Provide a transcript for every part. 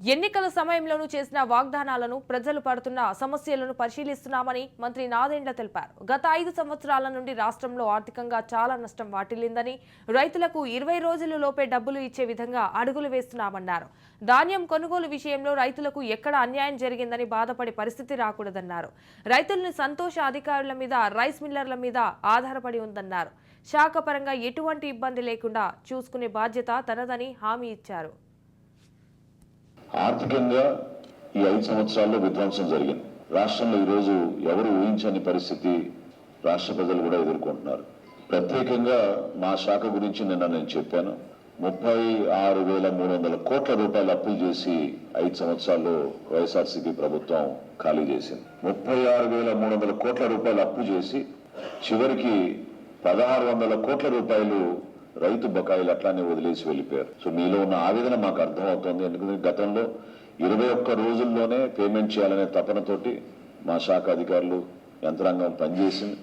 ఎన్నికల సమయంలోనూ చేసిన వాగ్దానాలను ప్రజలు పడుతున్న సమస్యలను పరిశీలిస్తున్నామని మంత్రి నాదెండ్ల తెలిపారు. గత ఐదు సంవత్సరాల నుండి రాష్ట్రంలో ఆర్థికంగా చాలా నష్టం వాటిల్లిందని రైతులకు ఇరవై రోజుల లోపే డబ్బులు ఇచ్చే విధంగా అడుగులు వేస్తున్నామన్నారు. ధాన్యం కొనుగోలు విషయంలో రైతులకు ఎక్కడ అన్యాయం జరిగిందని బాధపడే పరిస్థితి రాకూడదన్నారు. రైతులను సంతోష అధికారుల మీద రైస్ మిల్లర్ల మీద ఆధారపడి ఉందన్నారు. శాఖపరంగా ఎటువంటి ఇబ్బంది లేకుండా చూసుకునే బాధ్యత తనదని హామీ ఇచ్చారు. ఆర్థికంగా ఈ ఐదు సంవత్సరాల్లో విధ్వంసం జరిగింది. రాష్ట్రంలో ఈరోజు ఎవరు ఊహించని పరిస్థితి రాష్ట్ర ప్రజలు కూడా ఎదుర్కొంటున్నారు. ప్రత్యేకంగా మా శాఖ గురించి నిన్న నేను చెప్పాను. ముప్పై ఆరు వేల మూడు వందల కోట్ల రూపాయలు అప్పులు చేసి ఐదు సంవత్సరాల్లో వైఎస్ఆర్సీపీ ప్రభుత్వం ఖాళీ చేసింది. ముప్పై ఆరు వేల మూడు వందల కోట్ల రూపాయలు అప్పు చేసి చివరికి పదహారు వందల కోట్ల రూపాయలు రైతు బకాయిలు అట్లానే వదిలేసి వెళ్ళిపోయారు. సో మీలో ఉన్న ఆవేదన మాకు అర్థమవుతోంది. ఎందుకంటే గతంలో ఇరవై ఒక్క రోజుల్లోనే పేమెంట్ చేయాలనే తపనతోటి మా శాఖ అధికారులు యంత్రాంగం పనిచేసింది.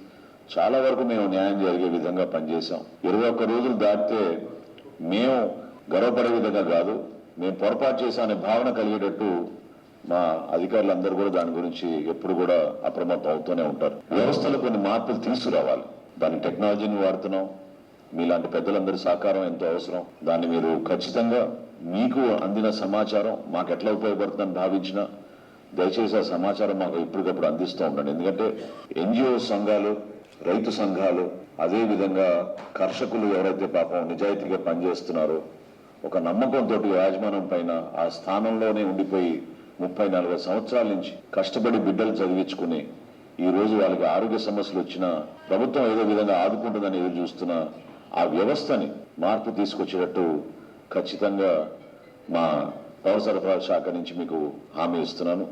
చాలా వరకు మేము న్యాయం జరిగే విధంగా పనిచేసాం ఇరవై ఒక్క రోజులు దాటితే మేము గర్వపడే విధంగా కాదు మేము పొరపాటు చేశామనే భావన కలిగేటట్టు మా అధికారులందరూ కూడా దాని గురించి ఎప్పుడు కూడా అప్రమత్తం అవుతూనే ఉంటారు. వ్యవస్థలో కొన్ని మార్పులు తీసుకురావాలి. దాని టెక్నాలజీని వాడుతున్నాం. మీలాంటి పెద్దలందరి సహకారం ఎంతో అవసరం. దాన్ని మీరు ఖచ్చితంగా మీకు అందిన సమాచారం మాకు ఎట్లా ఉపయోగపడుతుందని భావించినా దయచేసి ఆ సమాచారం మాకు ఎప్పటికప్పుడు అందిస్తూ ఉండండి. ఎందుకంటే ఎన్జిఓ సంఘాలు రైతు సంఘాలు అదేవిధంగా కర్షకులు ఎవరైతే పాపం నిజాయితీగా పనిచేస్తున్నారో ఒక నమ్మకంతో యాజమాన్యం పైన ఆ స్థానంలోనే ఉండిపోయి ముప్పై నలభై సంవత్సరాల నుంచి కష్టపడి బిడ్డలు చదివించుకుని ఈ రోజు వాళ్ళకి ఆరోగ్య సమస్యలు వచ్చినా ప్రభుత్వం ఏదో విధంగా ఆదుకుంటుందని ఎదురు చూస్తున్నా ఆ వ్యవస్థని మార్పు తీసుకొచ్చేటట్టు ఖచ్చితంగా మా పౌర సరఫరాల శాఖ నుంచి మీకు హామీ ఇస్తున్నాను.